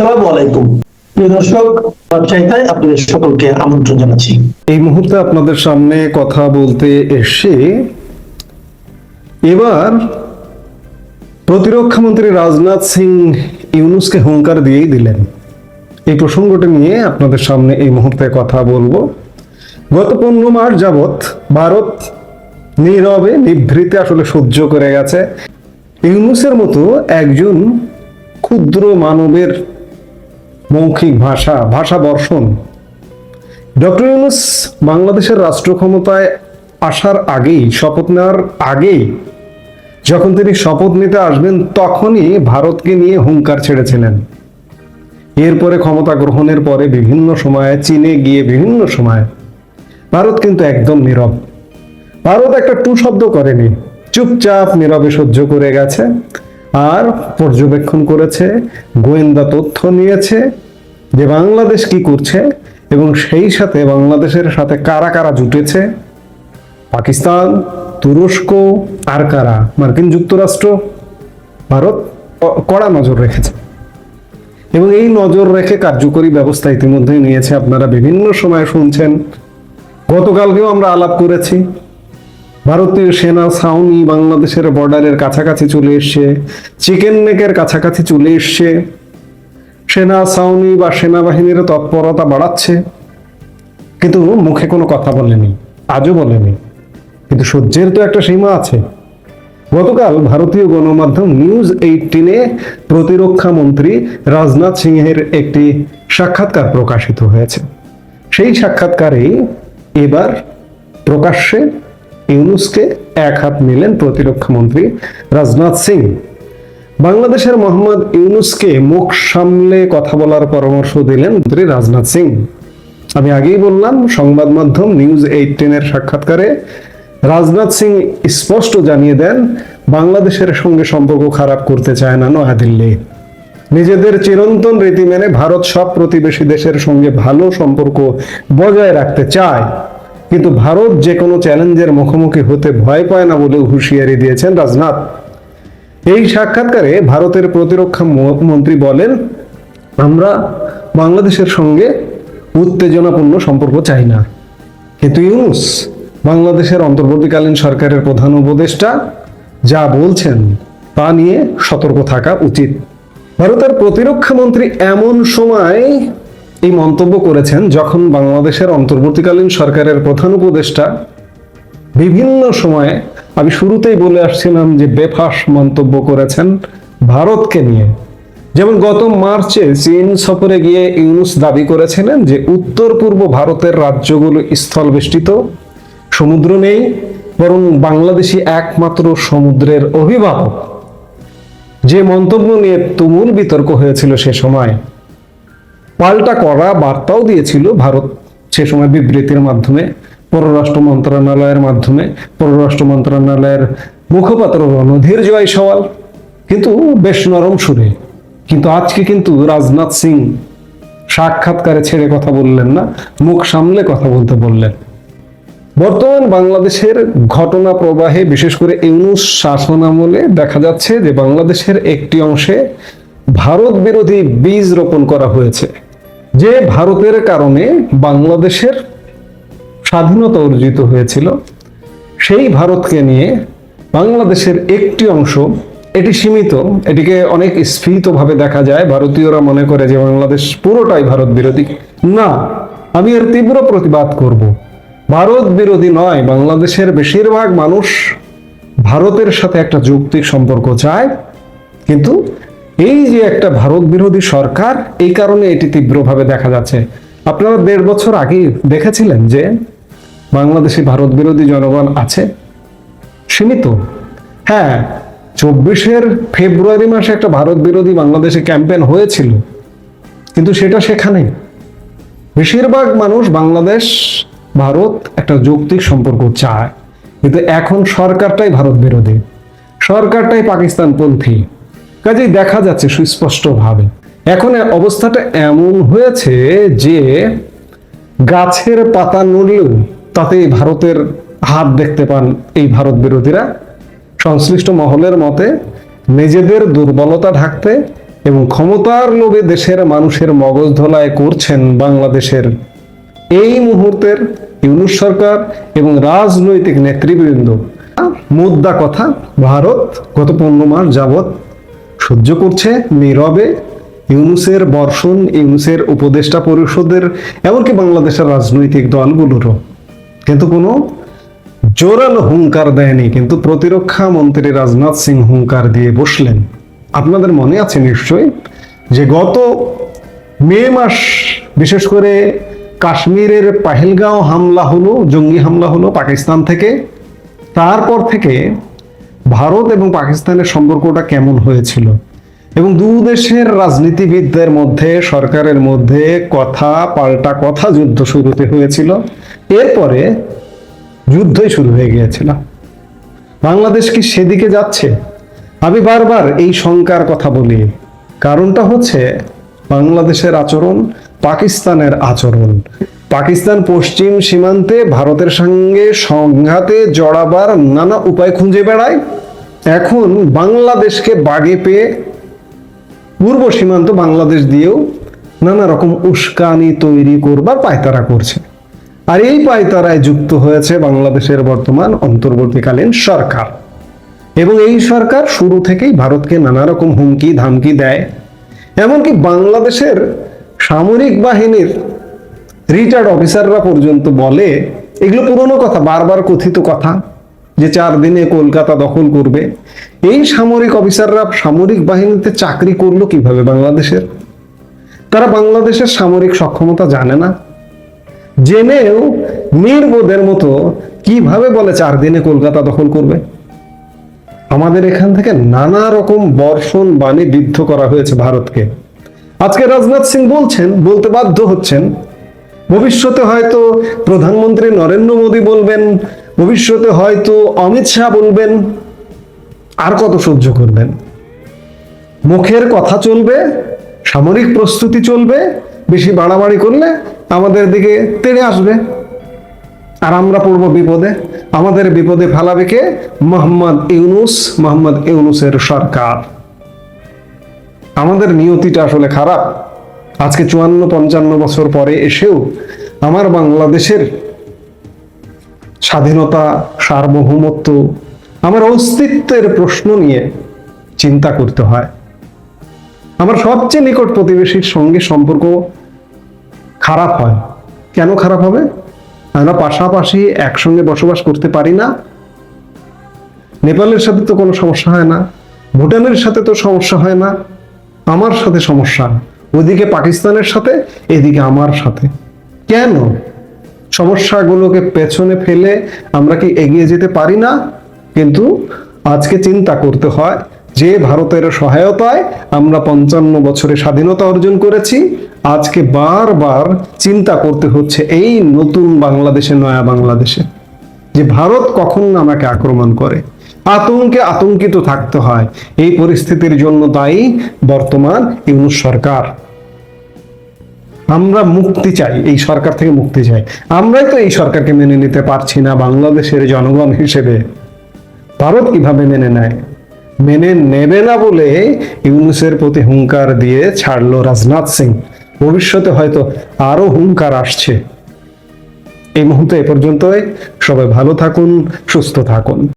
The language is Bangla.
আসসালামু আলাইকুম। এই মুহূর্তে আপনাদের সামনে কথা বলতে এসে এবার প্রতিরক্ষা মন্ত্রী রাজনাথ সিং ইউনুসকে হুঙ্কার দিয়েই দিলেন। এই প্রসঙ্গটি নিয়ে আপনাদের সামনে এই মুহূর্তে কথা বলব। গত পনেরো মাস যাবৎ ভারত নীরবে, নিভৃতে আসলে সহ্য করে গেছে। ইউনুসের মতো একজন ক্ষুদ্র মানবের মৌখিক ভাষা ভাষা বর্ষণ। ডক্টর ইউনুস বাংলাদেশের রাষ্ট্র ক্ষমতায় আসার আগেই, শপথ নেওয়ার আগেই, যখন তিনি শপথ নিতে আসবেন, তখনই ভারতকে নিয়ে হুঙ্কার ছেড়েছিলেন। এরপরে ক্ষমতা গ্রহণের পরে বিভিন্ন সময়ে, চীনে গিয়ে বিভিন্ন সময়, ভারত কিন্তু একদম নীরব। ভারত একটা টু শব্দ করেনি। চুপচাপ নীরবে সহ্য করে গেছে। আর পর্যবেক্ষণ করেছে, গোয়েন্দা তথ্য নিয়েছে যে বাংলাদেশ কি করছে এবং সেই সাথে বাংলাদেশের সাথে কারা কারা জুটেছে। পাকিস্তান, তুরস্ক, আর কারা? মার্কিন যুক্তরাষ্ট্র, ভারত কড়া নজর রেখেছে। এবং এই নজর রেখে কার্যকরী ব্যবস্থা ইতিমধ্যেই নিয়েছে। আপনারা বিভিন্ন সময় শুনছেন। গতকালকেও আমরা আলাপ করেছি। ভারতীয় সেনা ছাউনি বাংলাদেশের বর্ডারের কাছাকাছি চলে এসছে, চিকেন নেকের কাছাকাছি চলে এসছে। সেনা ছাউনি বা সেনাবাহিনীর তৎপরতা বাড়াচ্ছে, কিন্তু মুখে কোনো কথা বলেনি, আজও বলেনি। কিন্তু সহ্যের তো একটা সীমা আছে। গতকাল ভারতীয় গণমাধ্যম নিউজ এইটিনে প্রতিরক্ষা মন্ত্রী রাজনাথ সিংহের একটি সাক্ষাৎকার প্রকাশিত হয়েছে। সেই সাক্ষাৎকারেই এবার প্রকাশ্যে ইউনুসকে এক হাত নিলেন প্রতিরক্ষা মন্ত্রী রাজনাথ সিং। বাংলাদেশের মোহাম্মদ ইউনুসকে মুখ সামলে কথা বলার পরামর্শ দিলেন মন্ত্রী রাজনাথ সিং। আমি আগেই বললাম, সংবাদ মাধ্যম নিউজ এইটিনের সাক্ষাৎকারে রাজনাথ সিং স্পষ্ট জানিয়ে দেন, বাংলাদেশের সঙ্গে সম্পর্ক খারাপ করতে চায় না নয়াদিল্লি। নিজেদের চিরন্তন রীতি মেনে ভারত সব প্রতিবেশী দেশের সঙ্গে ভালো সম্পর্ক বজায় রাখতে চায়। কিন্তু ভারত যে কোনো চ্যালেঞ্জের মুখোমুখি হতে ভয় পায় না বলেও হুঁশিয়ারি দিয়েছেন রাজনাথ। এই সাক্ষাৎকারে ভারতের প্রতিরক্ষা মন্ত্রী বলেন, আমরা বাংলাদেশের সঙ্গে উত্তেজনাপূর্ণ সম্পর্ক চাই না। কিন্তু ইউনুস, বাংলাদেশের অন্তর্বর্তীকালীন সরকারের প্রধান উপদেষ্টা যা বলছেন তা নিয়ে সতর্ক থাকা উচিত। ভারতের প্রতিরক্ষা মন্ত্রী এমন সময় এই মন্তব্য করেছেন যখন বাংলাদেশের অন্তর্বর্তীকালীন সরকারের প্রধান উপদেষ্টা। বিভিন্ন সময়ে আমি শুরুতেই বলে আসছিলাম যে বেফাস মন্তব্য করেছেন ভারতকে নিয়ে। যেমন গত মার্চে চীন সফরে গিয়ে ইউনুস দাবি করেছিলেন যে উত্তর পূর্ব ভারতের রাজ্যগুলো স্থলবেষ্টিত, সমুদ্র নেই, বরং বাংলাদেশি একমাত্র সমুদ্রের অভিভাবক যে মন্তব্য নিয়ে তুমুল বিতর্ক হয়েছিল সে সময়। পাল্টা করা বার্তাও দিয়েছিল ভারত। সে সময় বিবৃতির মাধ্যমে, পররাষ্ট্র মন্ত্রণালয়ের মাধ্যমে, পররাষ্ট্র মন্ত্রণালয়ের মুখপাত্র রণধীর জয়সওয়াল কিন্তু বেশ নরম সুরে। কিন্তু আজকে কিন্তু রাজনাথ সিং সাক্ষাৎকারে ছেড়ে কথা বললেন না, মুখ সামলে কথা বলতে বললেন। বর্তমান বাংলাদেশের ঘটনা প্রবাহে বিশেষ করে ইউনুস শাসন আমলে দেখা যাচ্ছে যে বাংলাদেশের একটি অংশে ভারত বিরোধী বীজ রোপণ করা হয়েছে। যে ভারতের কারণে বাংলাদেশের স্বাধীনতা অর্জিত হয়েছিল, সেই ভারতকে নিয়ে বাংলাদেশের একটি অংশ, এটি সীমিত, এটিকে অনেক স্ফীতভাবে দেখা যায়, ভারতীয়রা মনে করে যে বাংলাদেশ পুরোটাই ভারত বিরোধী। না, আমি এর তীব্র প্রতিবাদ করব। ভারত বিরোধী নয়, বাংলাদেশের বেশিরভাগ মানুষ ভারতের সাথে একটা যৌক্তিক সম্পর্ক চায়, কিন্তু এই যে একটা ভারত বিরোধী সরকার, এই কারণে এটি তীব্রভাবে দেখা যাচ্ছে। আপনারা দেড় বছর আগেই দেখেছিলেন যে বাংলাদেশে ভারত বিরোধী জনগণ আছে? সীমিত? হ্যাঁ চব্বিশের ফেব্রুয়ারি মাসে একটা ভারত বিরোধী বাংলাদেশে ক্যাম্পেন হয়েছিল। কিন্তু সেটা সেখানে। বেশিরভাগ মানুষ বাংলাদেশ, ভারত একটা যৌক্তিক সম্পর্ক চায়। কিন্তু এখন সরকারটাই ভারত বিরোধী। সরকারটাই পাকিস্তানপন্থী। কাজেই দেখা যাচ্ছে সুস্পষ্টভাবে। এখন অবস্থাটা এমন হয়েছে যে গাছের পাতা নড়লেও তাতে ভারতের হাত দেখতে পান এই ভারত বিরোধীরা। সংশ্লিষ্ট মহলের মতে নিজেদের দুর্বলতা ঢাকতে এবং ক্ষমতার লোভে দেশের মানুষের মগজ ধোলায় করছেন বাংলাদেশের। এই মুহূর্তের ইউনুস সরকার এবং রাজনৈতিক নেতৃবৃন্দ। মুদ্রা কথা, ভারত গত পনেরো মাস যাবৎ সহ্য করছে নীরবে ইউনুসের বর্ষণ, ইউনুসের উপদেষ্টা পরিষদের, এমনকি বাংলাদেশের রাজনৈতিক দলগুলোরও। কিন্তু কোনো জোরালো হুঙ্কার দেয়নি, কিন্তু প্রতিরক্ষা মন্ত্রী রাজনাথ সিং হুঙ্কার দিয়ে বসলেন। আপনাদের মনে আছে নিশ্চয়ই যে গত মে মাস, বিশেষ করে কাশ্মীরের পাহেলগাঁও হামলা হলো, জঙ্গি হামলা হলো পাকিস্তান থেকে, তারপর থেকে ভারত এবং পাকিস্তানের সম্পর্কটা কেমন হয়েছিল? এবং দু দেশের রাজনীতিবিদদের মধ্যে, সরকারের মধ্যে কথা, পাল্টা কথা যুদ্ধ শুরুতে হয়েছিল। এরপরে যুদ্ধই শুরু হয়ে গিয়েছিল। বাংলাদেশ কি সেদিকে যাচ্ছে? আমি বারবার এই শঙ্কার কথা বলি। কারণটা হচ্ছে বাংলাদেশের আচরণ, পাকিস্তানের আচরণ। পাকিস্তান পশ্চিম সীমান্তে ভারতের সঙ্গে সংঘাতে জড়াবার নানা উপায় খুঁজে বেড়ায়। এখন বাংলাদেশকে বাগে পেয়ে পূর্ব সীমান্ত বাংলাদেশ দিয়েও নানা রকম উস্কানি তৈরি করবার পায়তারা করছে। আর এই পায়তারায় যুক্ত হয়েছে বাংলাদেশের বর্তমান অন্তর্বর্তীকালীন সরকার। এবং এই সরকার শুরু থেকেই ভারতকে নানা রকম হুমকি ধামকি দেয়। এমনকি বাংলাদেশের সামরিক বাহিনীর রিটায়ার্ড অফিসাররা পর্যন্ত বলে, এগুলো পুরনো কথা, বারবার কথিত কথা, যে চার দিনে কলকাতা দখল করবে। এই সামরিক অফিসাররা সামরিক বাহিনীতে চাকরি করল কীভাবে বাংলাদেশের? তারা বাংলাদেশের সামরিক সক্ষমতা জানে না। জেনেও নির্বোধের মতো কীভাবে বলে চার দিনে কলকাতা দখল করবে? আমাদের এখান থেকে নানা রকম বর্ষণ বাণী বিদ্ধ করা হয়েছে ভারতকে। আজকে রাজনাথ সিং বলছেন, বলতে বাধ্য হচ্ছেন ভবিষ্যতে হয়তো প্রধানমন্ত্রী নরেন্দ্র মোদী বলবেন, ভবিষ্যতে হয়তো অমিত শাহ বলবেন, আর কত সহ্য করবেন? মুখের কথা চলবে, সামরিক প্রস্তুতি চলবে, বেশি বাড়াবাড়ি করলে আমাদের দিকে তেড়ে আসবে। আর আমরা পড়ব বিপদে, আমাদের বিপদে ফেলাবে কে? মোহাম্মদ ইউনুস, মোহাম্মদ ইউনুসের সরকার। আমাদের নিয়তিটা আসলে খারাপ। আজকে চুয়ান্ন পঞ্চান্ন বছর পরে এসেও আমার বাংলাদেশের স্বাধীনতা, সার্বভৌমত্ব, আমার অস্তিত্বের প্রশ্ন নিয়ে চিন্তা করতে হয়। আমার সবচেয়ে নিকট প্রতিবেশীর সঙ্গে সম্পর্ক খারাপ হয়। কেন খারাপ হবে? আমরা পাশাপাশি একসঙ্গে বসবাস করতে পারি না। নেপালের সাথে তো কোনো সমস্যা হয় না। ভুটানের সাথে তো সমস্যা হয় না। আমার সাথে সমস্যা ওদিকে পাকিস্তানের সাথে, এদিকে আমার সাথে। কেন? সমস্যাগুলোকে পেছনে ফেলে আমরা কি এগিয়ে যেতে পারি না? কিন্তু আজকে চিন্তা করতে হয়, যে ভারতের সহায়তায় আমরা পঞ্চান্ন বছরে স্বাধীনতা অর্জন করেছি, আজকে বারবার চিন্তা করতে হচ্ছে এই নতুন বাংলাদেশে নয়া বাংলাদেশে। যে ভারত কখন আমাকে আক্রমণ করে? আতঙ্কে আতঙ্কিত থাকতে হয়। এই পরিস্থিতির জন্য দায়ী বর্তমান ইউনুস সরকার। আমরা মুক্তি চাই, এই সরকার থেকে মুক্তি চাই। আমরাই তো এই সরকারকে মেনে নিতে পারছি না, বাংলাদেশের জনগণ হিসেবে। ভারত কীভাবে মেনে নেয়? মেনে নেবে না বলে ইউনুসের প্রতি হুঙ্কার দিয়ে ছাড়লো রাজনাথ সিং। ভবিষ্যতে হয়তো আরও হুঙ্কার আসছে। এই মুহূর্তে এ পর্যন্তই। সবাই ভালো থাকুন, সুস্থ থাকুন।